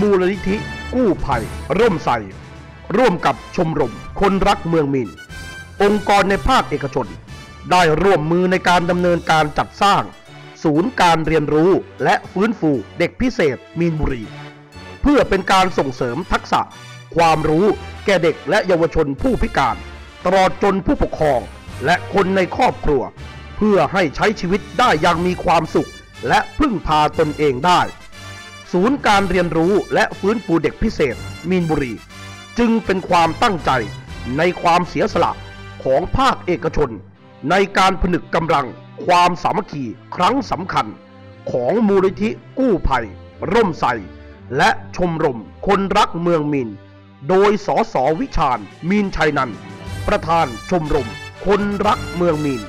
มูลนิธิกู้ภัย ร่มใสร่วมกับชมรม คนรักเมืองมิน องค์กรในภาคเอกชน ได้ร่วมมือในการดำเนินการจัดสร้าง ศูนย์การเรียนรู้และฟื้นฟูเด็กพิเศษมีนบุรี เพื่อเป็นการส่งเสริมทักษะ ความรู้แก่เด็กและเยาวชนผู้พิการ ตลอดจนผู้ปกครองและคนในครอบครัว เพื่อให้ใช้ชีวิตได้อย่างมีความสุข และพึ่งพาตนเองได้ ศูนย์การเรียนรู้และฟื้นฟูเด็กพิเศษ มีนบุรี จึงเป็นความตั้งใจในความเสียสละของภาคเอกชน ในการผนึกกำลังความสามัคคีครั้งสำคัญ ของมูลนิธิกู้ภัย ร่มใสและชมรมคนรักเมืองมินโดยสสวิชาญมีนชัยนันท์ประธานชมรม คนรักเมืองมิน